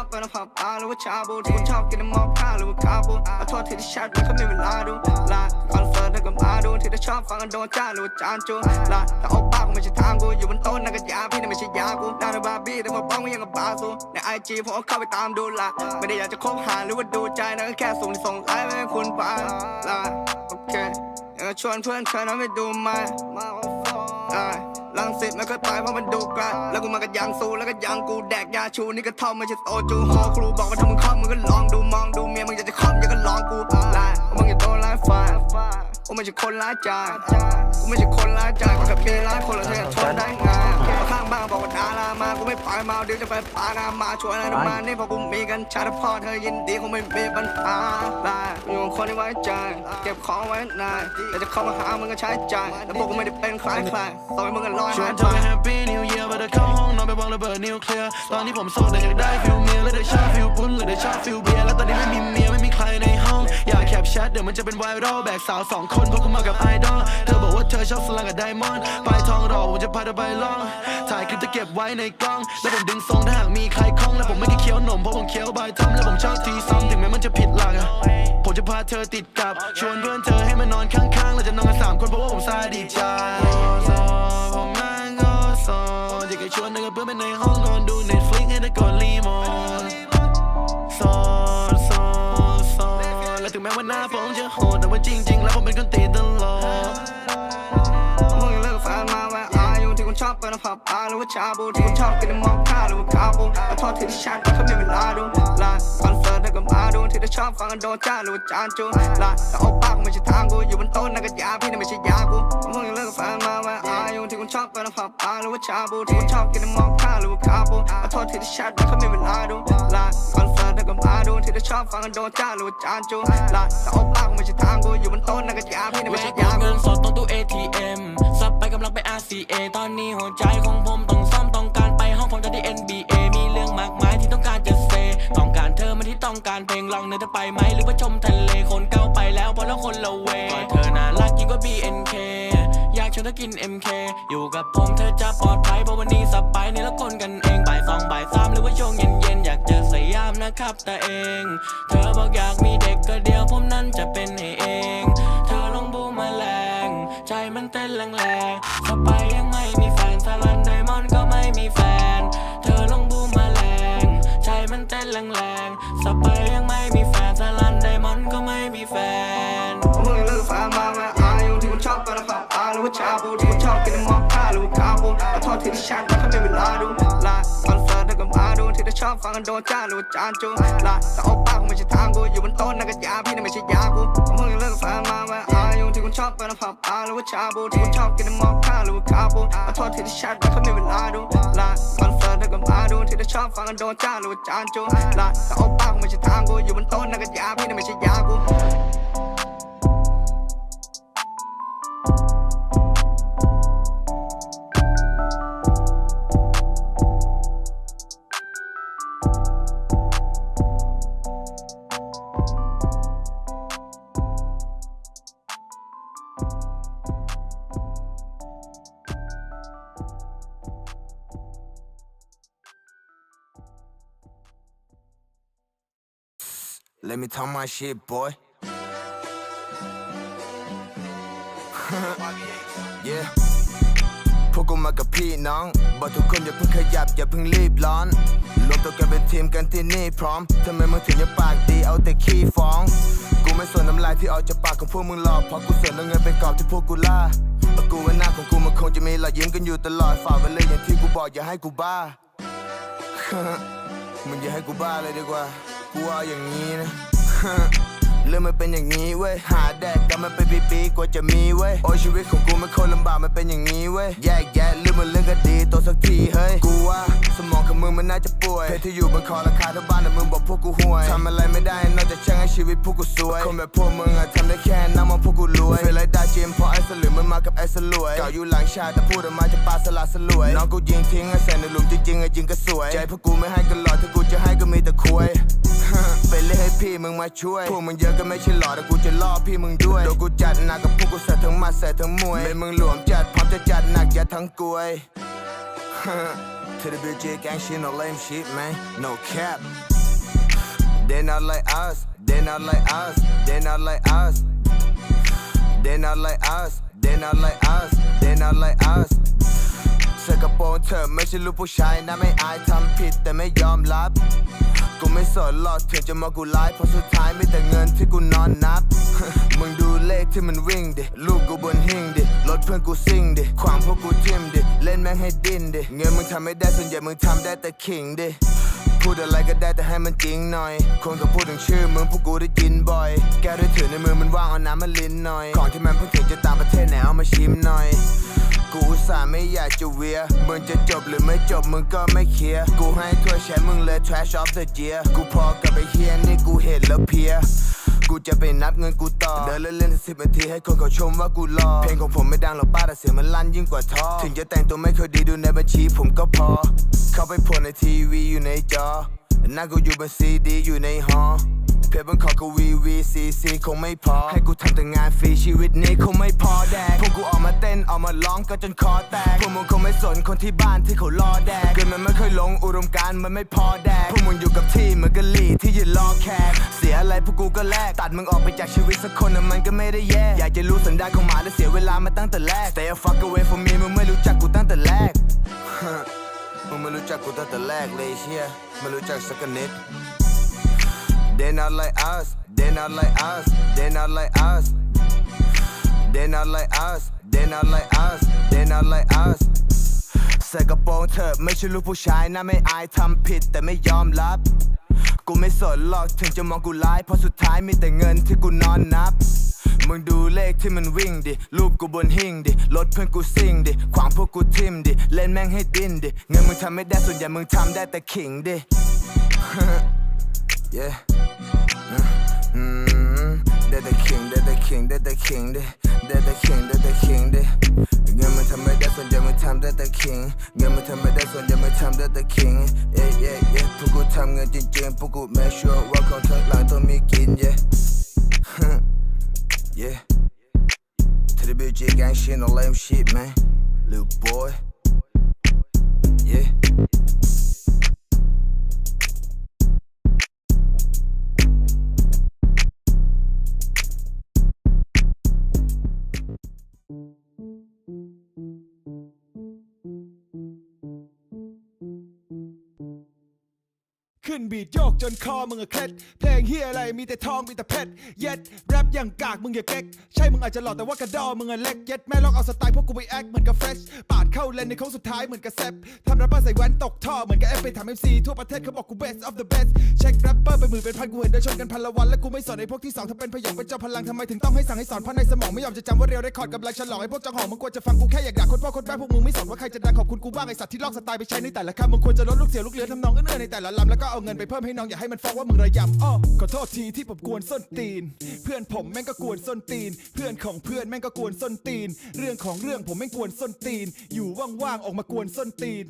อบไปนะผับอาหรือว่าชาบูที่คุณชอบกินน้ำมอคค่าหรือว่าคาบูขอโทษที่ที่แชทไม่ค่อยมีเวลาดูลาคอนเสิร์ตแล้วก็มาดูที่ที่ชอบฟังกันโดนจ้าหรือว่าจานจูลาแต่โอป้ากูไม่ใช่ทางกูอยู่บนโต๊ะนั่นก็ยาพี่นั่นไม่ใช่ยากูน่าจะบาร์บี้แต่มาป้องกูยังกับบาซูในไอจีผมก็เข้าไปตามดูละไม่ได้อยากจะคบหาหรือว่าดูใจนะก็แค่ส่งส่งไลน์ไปให้คุณไปลาโอเคอยากชวนเพื่อนเธอนั้นไปดูมา ลังสิตมันก็ตายเพราะมันดูกลแล้วกูมากับยางสูแล้วก็ยางกูแดกยาชูนี่ก็เท่าไม่ใช่โอจูฮอครูบอกว่าถ้ามึงคอมมึงก็ลองดูมองดูเมียมึงอยากจะคอมอย่าก็ลองกูไล่มึงอย่าโดนไล่ฟ้ากูไม่ใช่คนร้ายใจกูไม่ใช่คนร้ายใจกูแค่มีร้ายคนละเท่ทนได้ไงาข้างบ้านบอกว่าดารามา กูไม่ปล่อยมาเดี๋ยวจะไปปานามาชวนอะไรมานี่พอกูมีกันชาติพ่อเธอยินดีคงไม่มีปัญหาไล่อยู่คนที่ไว้ใจเก็บของไว้นานแต่จะเข้ามาหามึงก็ใช้ใจแต่พวกกูไม่ได้เป็นใครใครต่อให้มึงกันลอยหายเธไปอไปแฮปปี้นิวเยียร์ไปเธอเข้าห้องนอนไปวางระเบิดนิวเคลียร์ตอนนี้ผมโสดแต่อยากได้ฟิลเมียและได้ชอบฟิลปุ้นหรือได้ชอบฟิลเบียร์แล้วตอนนี้ไม่มีเมียไม่มีใครในห้อง อยากแคปแชทเดี๋ยวมันจะเป็นไวรัลแบกสาวสองคนเพราะกูมากับไอดอลเธอบอกว่าเธอชอบสลังกับไดมอนด์ไปทองหล่อผมจะพาเธอไปล่อง ถ่ายคลิปจะเก็บไว้ในกล้อง แล้วผมดึงทรงถ้าหากมีใครคล้อง แล้วผมไม่ได้เคี้ยวหนมเพราะผมเคี้ยวใบทำแล้วผมชอบทีซ้ำถึงแม้มันจะผิดหลักอะผมจะพาเธอติดกับ ชวนเพื่อนเธอให้มานอนข้างๆเราจะนอนกันสามคนเพราะว่าผมซาดิสใจ ชวนนึกกับเพื่อนไปในห้องนอนดู Netflix ให้เธอกดรีโมทโซโซโซและถึงแม้ว่าหน้าผมจะโหดแต่ว่าจริง ๆ แล้วผมเป็นคนตีตลอด ชอบไปนะผับอาหรือว่าชาบูที่คุณชอบกินน้ำมอคค่าหรือว่าคาบูขอโทษที่ที่แชทไม่ค่อยมีเวลาดูลาคอนเสิร์ตแล้วก็มาดูที่ที่ชอบฟังกันโดนจ้าหรือว่าจานจูลาแต่โอป้ากไม่ใช่ทางกูอยู่บนโต๊ะนั่นก็ยาพี่นั่นไม่ใช่ยากูมึงเลิกแฟนมาแวะอายุที่คุณชอบไปนะผับอาหรือว่าชาบูที่คุณชอบกินน้ำมอคค่าหรือว่าคาบูขอโทษที่ที่แชทไม่ค่อยมีเวลาดูลาคอนเสิร์ต แล้วก็มาดูที่ที่ชอบฟังกันโดนจ้าหรือว่าจานจูลาแต่โอป้ากูไม่ใช่ทางกูอยู่บนโต๊ะนั่นก็ยาพี่นั่นไม่แวะใช่กยาดกูเงินสดตรงตู้ ATM ซับไปกำลังไป RCA ตอนนี้หัวใจของผมต้องซ่อมต้องการไปห้องผมจะที่ NBA มีเรื่องมากมายที่ต้องการจะเซต้องการเธอมาที่ต้องการเพลงลองเนื้อเธอไปไหมหรือว่าชมทะเลคนเก่าไปแล้วเพราะแล้วคนละเวก็เธอน่ารักยิ่งกว่า BNK อยากชวนเอกิน MK อยู่กับผมเธอจะปลอดภัยเพราะวันนี้สบายในละคนกันเองบ่ายสองบ่ายสามหรือว่าช่วงเย็นๆอยากเจอสยามนะครับแต่เอง เธอบอกอยากมีเด็กก็เดียวผมนั้นจะเป็นให้เอง เธอลองบูมาแมลงใจมันเต้นแรงๆสไปยังไม่มีแฟนสลันไดมอนด์ก็ไม่มีแฟน เธอลองบูมาแมลงใจมันเต้นแรงๆสไปยังไม่มีแฟนสลันไดมอนด์ก็ไม่มีแฟน รือว่าชาบูที่คุณชอบกินน้ำมอคค่าหรือว่าคาบูขอโทษที่ที่แชทไม่ค่อยมีเวลาดูลาคอนเสิร์ตแล้วก็มาดูที่ที่ชอบฟังกันโดนจ้าหรือว่าจานจูลาแต่โอป้ากูไม่ใช่ทางกูอยู่บนโต๊ะนั่นก็ยาพี่นั่นไม่ใช่ยากูมึงเลิกแฟนมาแวะอายุที่คุณชอบไปนะผับอาหรือว่าชาบูที่คุณชอบกินน้ำมอคค่าหรือว่าคาบูขอโทษที่ที่แชทไม่ค่อยมีเวลาดูลาคอนเสิร์ตแล้วก็มาดูที่ที่ชอบฟังกันโดนจ้าหรือว่าจานจูลาแต่โอป้ากูไม่ใช่ทางกูอยู่บนโต๊ะนั่นก็ยาพี่นั่นไม่ใช่ยากู me talk my shit, boy. yeah พวกกูมากับพี่น้อง บอกทุกคนอย่าเพิ่งขยับอย่าเพิ่งรีบร้อน รวมตัวกันเป็นทีมกันที่นี่พร้อม ทำไมมึงถึงยังปากดีเอาแต่ขี้ฟ้อง กูไม่สนน้ำลายที่ออกจากปากของพวกมึงหรอกเพราะกูสนเอาเงินเป็นกอบที่พวกกูล่าเอากูไว้หน้าของกูมันคงจะมีรอยยิ้มกันอยู่ตลอดฝากไว้เลยอย่างที่กูบอกอย่าให้กูบ้า มึงอย่าให้กูบ้าเลยดีกว่า กูว่าอย่างนี้นะ เรื่องมันเป็นอย่างนี้เว้ย หาแดกกันมันเป็นปีๆกว่าจะมีเว้ย โอ้ยชีวิตของกูมันโคนลำบากมันเป็นอย่างนี้เว้ย แยกแยะเรื่องมันเรื่องก็ดีตัวสักทีเฮ้ย กูว่าสมองกับมึงมันน่าจะป่วยเพชรที่อยู่บนคอราคาเท่าบ้านแต่มึงบอกพวกกูห่วย ทำอะไรไม่ได้นอกจากช่งให้ชีวิตพวกกูสวย คนแบบพวกมึงอะทำได้แค่นั่งมองพวกกูรวยเฟลไรได้จิมเพราะไอ้สลึงมันมากับไอ้สลวยเก่าอยู่หลังชาติแต่พูดออกมาจะปาสลาสลวย น้องกูยิงทิ้งไอ้ใส่ในหลุมจริงๆไอ้จริงก็สวย ใจพวกกูไม่ให้กันหลอดถ้ากูจะให้ก็มีแต่คุย ไปเล่นให้พี่มึงมาช่วย พวกมึงเยอะก็ไม่ใช่หลอดแต่กูจะล่อพี่มึงด้วยโดนกูจัดหนักกับพวกกูใส่ทั้งมัดใส่ทั้งมวยเป็นมึงหลวมจัดพร้อมจะจัดหนักยัดทั้งกลวย To the bitch gang shit no lame shit man no cap They not like us They not like us They not like us They not like us They not like us They not like us ใส่กระโปรงเธอไม่ใช่ลูกผู้ชายนะไม่อายทำผิดแต่ไม่ยอมรับ กูไม่สนหรอกถึงจะมากูไลฟ์เพราะสุดท้ายไม่แต่เงินที่กูนอนนับ ที่มันวิ่งดิลูกกูบนหิ้งดิรถเพื่อนกูซิ่งดิความพวกกูทิมดิเล่นแม่งให้ดิ้นดิเงินมึงทำไม่ได้ส่วนใหญ่มึงทำได้แต่ขิงดิพูดอะไรก็ได้แต่ให้มันจริงหน่อย คนก็พูดถึงชื่อมึงพวกกูได้ยินบ่อย แก้วด้วยถือในมือมันว่างเอาน้ำมาลิ้นหน่อย ของที่มันเพิ่งถึงจะตางประเทศไหนเอามาชิมหน่อย กูอุตส่าห์ไม่อยากจะเวีย มึงจะจบหรือไม่จบมึงก็ไม่เคลียร์ กูให้ถ้วยแชมป์มึงเลย trash of the year กูพอกับไอ้เฮียนี่กูเห็นแล้วเพีย กูจะไปนับเงินกูต่อ เดินเล่นๆสิบนาทีให้คนเขาชมว่ากูหล่อเพลงของผมไม่ดังหรอกป้าแต่เสียงมันลั่นยิ่งกว่าท่อ ถึงจะแต่งตัวไม่ค่อยดีดูในบัญชีผมก็พอ เข้าไปโพในทีวีอยู่ในจอหน้ากูอยู่บนซีดีอยู่ในหอเพจบนขอกูวีวีซีซีคงไม่พอ ให้กูทำแต่งานฟรีชีวิตนี้คงไม่พอแดก พวกกูออกมาเต้นออกมาร้องก็จนคอแตก พวกมึงคงไม่สนคนที่บ้านที่เขารอแดกเกินมันไม่เคยลงอุดมการมันไม่พอแดก พวกมึงอยู่กับที่เหมือนกะลี่ที่ยืนรอแขก อะไรพวกกูก็แลกตัดมึงออกไปจากชีวิตสักคนน่ะมันก็ไม่ได้แย่อยากจะรู้สันดานของหมาและเสียเวลามาตั้งแต่แรก Stay a fuck away from me มึงไม่รู้จักกูตั้งแต่แรก มึงไม่รู้จักกูตั้งแต่แรกเลยเชียไม่รู้จักสักนิด They not like us. They not like us. They not like us. They not like us. They not like us. They not like us. ใส่กระโปรงเธอไม่ใช่ลูกผู้ชายนะไม่อายทำผิดแต่ไม่ยอมรับ กูไม่สนหรอกถึงจะมองกูร้ายเพราะสุดท้ายมีแต่เงินที่กูนอนนับ มึงดูเลขที่มันวิ่งดิ รูปกูบนหิ้งดิ รถเพื่อนกูซิ่งดิ ขวางพวกกูทิมดิ เล่นแม่งให้ดิ้นดิ เงินมึงทำไม่ได้ส่วนใหญ่มึงทำได้แต่ขิงดิ yeah. Mm, they're the king, they're the king, they're the king, they- they're the king, they're the king, they. เงินมันทำไม่ได้ส่วนใหญ่มันทำได้แต่ king เงินมันทำไม่ได้ส่วนใหญ่มันทำได้แต่ king yeah yeah yeah พวกกูทำเงินจริงๆพวกกู make sure ว่าของข้างหลังต้องมีกิน yeah yeah to the bitch gang shit no lame shit man little boy yeah ขึ้นบีดโยกจนคอมึงอะเคล็ดเพลงเฮียอะไรมีแต่ทองมีแต่เพชรเย็ดแรปอย่างกากมึงอย่าเก๊กใช่มึงอาจจะหล่อแต่ว่ากระดอมึงอะเล็กเย็ดแม่ลองเอาสไตล์พวกกูไปแอคเหมือนกับเฟรชปาดเข้าเลนในโค้งสุดท้ายเหมือนกับแซปทำแรปเปอร์ใส่แว่นตกท่อเหมือนกับเอฟไปทำเอ็มซีทั่วประเทศเขาบอกกู best of the best เช็คแรปเปอร์เป็นหมื่นเป็นพันกูเห็นเดินชนกันพันละวันและกูไม่สอนไอ้พวกที่สองถ้าเป็นพยองเป็นเจ้าพลังทำไมถึงต้องให้สั่งให้สอนเพราะในสมองไม่ยอมจะจำว่าเรียวได้คอร์ดกำลังฉลองไอ้พวกจังหองมึงควรจะฟังกูแค่อยากด่าคนพ่อคนแม่พวกมึงไม่สนว่าใครจะดังขอบคุณกูบ้างไอ้สัตว์ที่ลอกสไตล์ไปใช้ในแต่ละคำมึงควรจะลดลูกเสียลูกเหลือทำนองเอื้อในแต่ละลำแล้วก็เอาเงินไปเพิ่มให้น้องอย่าให้มันฟ้องว่ามึงระยำอ้อขอโทษทีที่ผมกวนส้นตีน เพื่อนผมแม่งก็กวนส้นตีน เพื่อนของเพื่อนแม่งก็กวนส้นตีน เรื่องของเรื่องผมแม่งกวนส้นตีน อยู่ว่างๆออกมากวนส้นตีน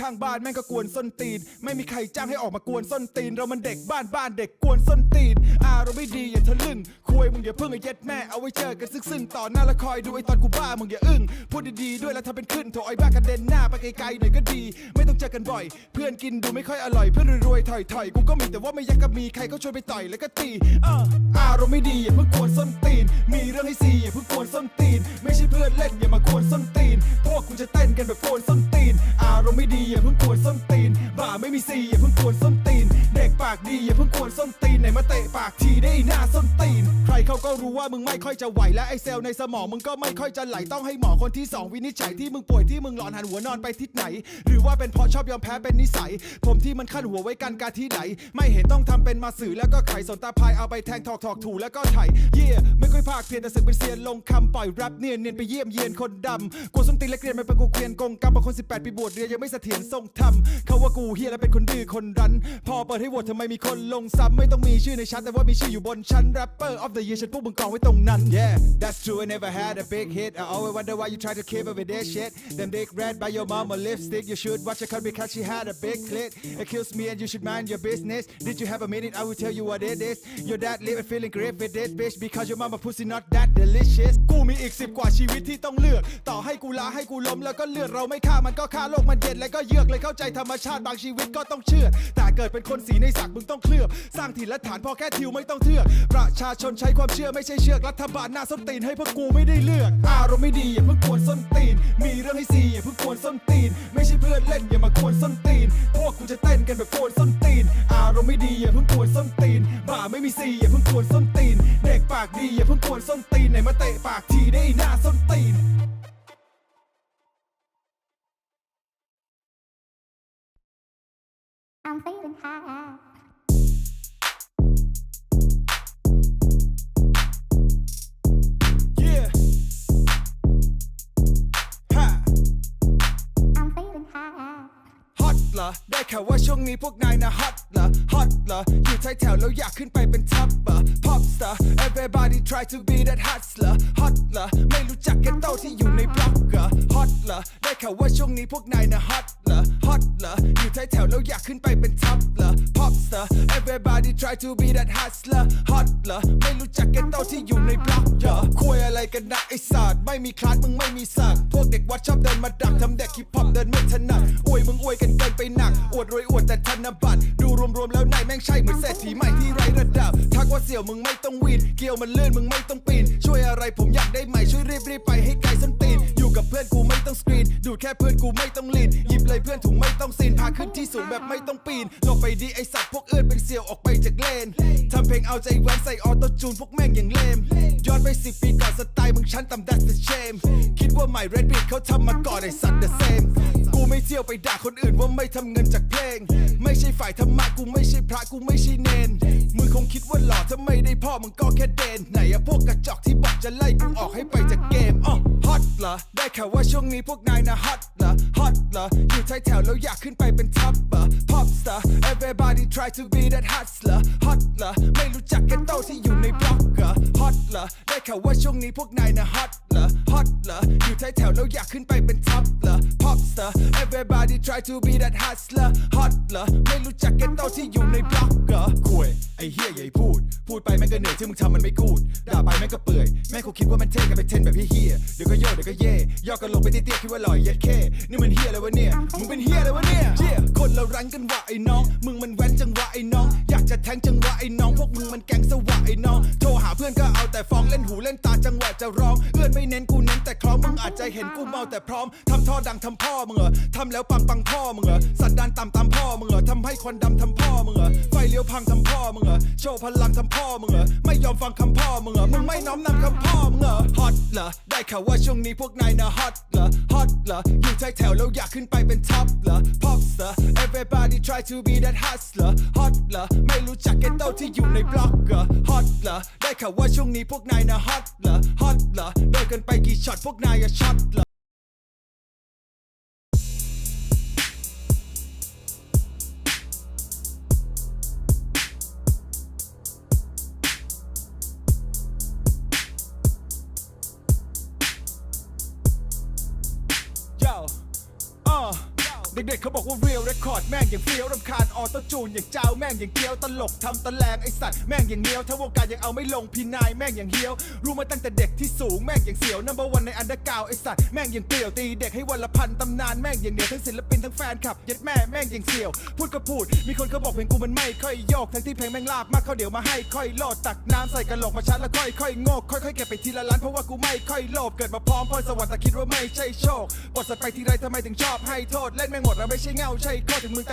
ข้างบ้านแม่งก็กวนส้นตีน ไม่มีใครจ้างให้ออกมากวนส้นตีน เรามันเด็กบ้านบ้านเด็กกวนส้นตีนอารมณ์ไม่ดีอย่าทะลึ่งคุยมึงอย่าเพิ่งไอ้เย็ดแม่เอาไว้เจอกันซึ่งๆต่อหน้าละคอยดูไอ้ตอนกูบ้ามึงอย่าอึ้งพูดดีๆด้วยแล้วทำเป็นขึ้นโถไอ้บ้ากระเด็นหน้าไปไกลๆหน่อยก็ดี ไม่ต้องเจอกันบ่อย เพื่อนกินดูไม่ค่อยอร่อยเพื่อนรวยๆถอยกูก็มีแต่ว่าไม่อยากกับมีใครเขาชวนไปต่อยแล้วก็ตีเอออารมณ์ไม่ดีอย่าเพิ่งกวนส้นตีน มีเรื่องให้ซีอย่าเพิ่งกวนส้นตีน ไม่ใช่เพื่อนเล่นอย่ามากวนส้นตีน พวกกูจะเต้นกันแบบกวนส้นตีน อารมณ์ไม่ดีอย่าเพิ่งกวนส้นตีน บ่าไม่มีซีอย่าเพิ่งกวนส้นตีน เด็กปากดีอย่าเพิ่งกวนส้นตีนไหนมาเตะปากทีได้หน้าส้นตีน ใครเขาก็รู้ว่ามึงไม่ค่อยจะไหวและไอเซลล์ในสมองมึงก็ไม่ค่อยจะไหลต้องให้หมอคนที่สองวินิจฉัยที่มึงป่วยที่มึงหลอนหันหัวนอนไปทิศไหน หรือว่าเป็นเพราะชอบยอมแพ้เป็นนิสัย ผมที่มันขั้นหัวไว้กันการที่ไหน ไม่เห็นต้องทำเป็นมาสื่อแล้วก็ไขสนตาพายเอาไปแทงถอกถอกถูแล้วก็ไถเย่ไม่ค่อยภาคเพียนแต่สึกเป็นเซียนลงคำปล่อยแรปเนียนเนียนไปเยี่ยมเยียนคนดำกูส้นตีนและเกรียนมันเป็นกูเกรียนกงกรรมบางคน 18 ปีบวชเรียนยังไม่เสถียรทรงธรรมเขาว่ากูเฮียและเป็นคนดื้อคนรั้น พอเปิดให้โหวตทำไมมีคนลงซ้ำไม่ต้องมีชื่อในชั้นแต่ว่ามีชื่ออยู่บนชั้น rapper of the year ฉันพวกมึงกองไว้ตรงนั้น yeah that's true I never had a big hit I always wonder why you try to keep up with that shit them dick red by your mama lipstick you should watch her cut because she had a big clit accuse me and you should mind your business did you have a minute I will tell you what it is your dad living feeling great with this bitch because your mama pussy not that delicious กูมีอีกสิบกว่าชีวิตที่ต้องเลือก ต่อให้กูลาให้กูล้มแล้วก็เลือดเราไม่ฆ่ามันก็ฆ่าโลกมันเย็นแล้วก็เยือกเลยเข้าใจธรรมชาติบางชีวิตก็ต้องเชื่อดแต่เกิดเป็นคนสีในสักมึงต้องเคลือบ สร้างถิ่นและฐานพอแค่ทิวไม่ต้องเทือกประชาชนใช้ความเชื่อไม่ใช่เชือกรัฐบาลหน้าส้นตีนให้พวกกูไม่ได้เลือก อารมณ์ไม่ดีอย่าเพิ่งกวนส้นตีน มีเรื่องให้ซีอย่าเพิ่งกวนส้นตีน ไม่ใช่เพื่อนเล่นอย่ามากวนส้นตีน พวกกูจะเต้นกันแบบกวนส้นตีน อารมณ์ไม่ดีอย่าเพิ่งกวนส้นตีน บ่าไม่มีซีอย่าเพิ่งกวนส้นตีน เด็กปากดีอย่าเพิ่งกวนส้นตีนไหนมาเตะปากทีได้หน้าส้นตีน I'm feeling high. รอ ได้ข่าวว่าช่วงนี้พวกนายนะฮอตเหรอ ฮอตเหรอ อยู่ท้ายแถวแล้วอยากขึ้นไปเป็นท็อปเหรอ pop star everybody try to be that hustler ฮอตเหรอ ไม่รู้จักแกตโต้ที่อยู่ในบล็อกเหรอ ฮอตเหรอ ได้ข่าวว่าช่วงนี้พวกนายนะฮอตเหรอ ฮอตเหรออยู่ท้ายแถวแล้วอยากขึ้นไปเป็นท็อปเหรอ pop star everybody try to be that hustler ฮอตเหรอไม่รู้จักแกตโต้ที่อยู่ในบล็อกเหรอคุยอะไรกันนะไอ้สัตว์ไม่มีคลาสมึงไม่มีสักพวกเด็กวัดชอบเดินมาดักทำเด็กฮิปฮอปเดินไม่ถนัดอวยมึงอวยกันเกินไปหนัก อวดรวยอวดแต่ธนบัตรดูรวมๆแล้วนายแม่งใช่เหมือนเศรษฐีใหม่ที่ไร้ระดับทักว่าเสี่ยวมึงไม่ต้องวีนเกี่ยวมันเลื่อนมึงไม่ต้องปีนช่วยอะไรผมอยากได้ใหม่ช่วยรีบรีบๆไปให้ไกลส้นตีนอยู่กับเพื่อนกูไม่ต้องสกรีนดูแค่เพื่อนกูไม่ต้องลีนหยิบเลยเพื่อนถุงไม่ต้องซีนพาขึ้นที่สูงแบบไม่ต้องปีนลงไปดีไอสัตว์พวกเอื้อนเป็นเสี่ยวออกไปจากเลนทำเพลงเอาใจแว้นใส่ออโต้จูนพวกแม่งอย่างเลมย้อนไปสิปีก่อนสไตล์มึงชั้นต่ำ that's the shame คิดว่าใหม่ Red Beat เขาทำมาก่อนไอสัตว์ the same กูไม่เที่ยวไปด่าคนอื่นว่าไม่ทำเงินจากเพลง ไม่ใช่ฝ่ายธรรมะกูไม่ใช่พระกูไม่ใช่เนนมึงคงคิดว่าหล่อถ้าไม่ได้พ่อมึงก็แค่เดนไหนอะพวกกระจอกที่บอกจะไล่กูออกให้ไปจากเกมอ๋อฮอตเหรอได้ข่าวว่าช่วงนี้พวกนายนะฮอตเหรอฮอตเหรออยู่ท้ายแถวแล้วอยากขึ้นไปเป็นท็อปเหรอ pop star everybody try to be that hustler ฮอตเหรอไม่รู้จักแกตโต้ที่อยู่ในบล็อกเหรอฮอตเหรอได้ข่าวว่าช่วงนี้พวกนายนะฮอตเหรอ ฮอตเหรออยู่ท้ายแถวแล้วอยากขึ้นไปเป็นท็อปเหรอ pop star everybody try to be that hustler ฮอตเหรอไม่รู้จักแกตโตที่อยู่ในบล็อกเหรอคุยไอ้เฮียใหญ่พูด พูดไปแม่งก็เหนื่อยที่มึงทำมันไม่กูดด่าไปแม่งก็เปื่อยแม่งคงคิดว่ามันเท่กันไปเทนแบบเฮียเดี๋ยวก็โยกเดี๋ยวก็เย่ย่อกันลงไปเตี้ยๆคิดว่าหล่อยเย็ดแค่นี่มันเฮียอะไรวะเนี่ยมึงเป็นเฮียอะไรวะเนี่ยเฮียคนเรารันกันวะไอ้น้อง มึงมันแว้นจังวะไอ้น้อง จะแทงจังหวะไอ้น้องพวกมึงมันแก๊งสวะไอ้น้องโทรหาเพื่อนก็เอาแต่ฟ้องเล่นหูเล่นตาจังหวะจะร้องเอื้อนไม่เน้นกูเน้นแต่คล้องมึงอาจจะเห็นกูเมาแต่พร้อมทำท่อดังทำพ่อมึงเหรอทำแล้วปังปังพ่อมึงเหรอสันดานต่ำตามพ่อมึงเหรอทำให้ควันดำทำพ่อมึงเหรอไฟเลี้ยวพังทำพ่อมึงเหรอโชว์พลังทำพ่อมึงเหรอไม่ยอมฟังคำพ่อมึงเหรอมึงไม่น้อมนำคำพ่อมึงเหรอฮอตเหรอได้ข่าวว่าช่วงนี้พวกนายนะฮอตเหรอฮอตเหรออยู่ท้ายแถวแล้วอยากขึ้นไปเป็นท็อปเหรอ pop star everybody try to be that hustler ฮอตเหรอไม่รู้จักแกตโต้ที่อยู่ในบล็อกเหรอฮอตเหรอได้ข่าวว่าช่วงนี้พวกนายนะฮอตเหรอฮอตเหรอโดนกันไปกี่ช็อตพวกนายอะช็อตเหรอ ม่งอย่างเฟี้ยวรำคาญออโต้จูนอย่างเจ้าแม่งอย่างเกี้ยวตลกทำตะแลงไอสัตว์แม่งอย่างเนี้ยวถ้าวงการยังเอาไม่ลงพี่นายแม่งอย่างเฮี้ยว รู้มาตั้งแต่เด็กที่สูงแม่งอย่างเสียวนัมเบอร์วันในอันเดอร์กาวไอสัตว์แม่งอย่างเปลี่ยวตีเด็กให้วันละพันตำนานแม่งอย่างเหนียวทั้งศิลปินทั้งแฟนคลับย็ดแม่แม่งอย่างเสียว พูดก็พูด มีคนเขาบอกเพลงกูมันไม่ค่อยโยกทั้งที่เพลงแม่งลาบมากเขาเดี๋ยวมาให้ค่อยโลดตักน้ำใส่กระโหลกมาชัดแล้วค่อยค่อยงกค่อยๆเก็บไปทีละล้านเพราะว่ากูไม่ค่อยโลภเกิดมาพร้อมพรสวรรค์แต่คิดว่าไม่ใช่โชคบทสัตว์ไปทีไรทำไมถึงชอบให้โทษเล่นแม่งหมดดเราไม่ใช่เงาใช่โคตรถึงมึงต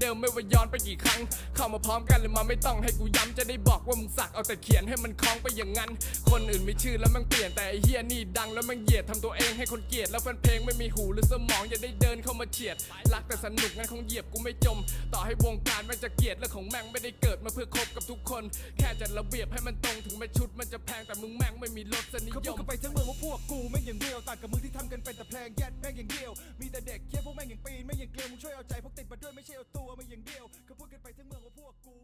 เดิมไม่ว่าย้อนไปกี่ครั้ง เข้ามาพร้อมกันเลยมาไม่ต้องให้กูย้ำจะได้บอกว่ามึงสักเอาแต่เขียนให้มันคล้องไปอย่างนั้น คนอื่นมีชื่อแล้วมันเปลี่ยนแต่ไอ้เฮียนี่ดังแล้วมันเหยียดทำตัวเองให้คนเกลียดแล้วแฟนเพลงไม่มีหูหรือสมองอย่าได้เดินเข้ามาเฉียด รักแต่สนุกงั้นคงเหยียบกูไม่จม ต่อให้วงการมันจะเกลียดเรื่องของแม่งไม่ได้เกิดมาเพื่อคบกับทุกคน แค่จัดระเบียบให้มันตรงถึงแม้ชุดมันจะแพงแต่มึงแม่งไม่มีรสนิเขายพูดกันไปทั้งเมืองว่าพวกกูแม่งอย่างเดียวต่างกับมึงที่ทำกันเป็นแต่เพลงแยดแม่งอย่างเดียว มีแต่เด็กเคี้ยพวกแม่งอย่างปีนไม่อย่างเกลียวมึงช่วยเอาใจพวกติดมาด้วยไม่ใช่เอาตัวมาอย่างเดียวเขาพูดกันไปทั้งเมืองว่าพวกกู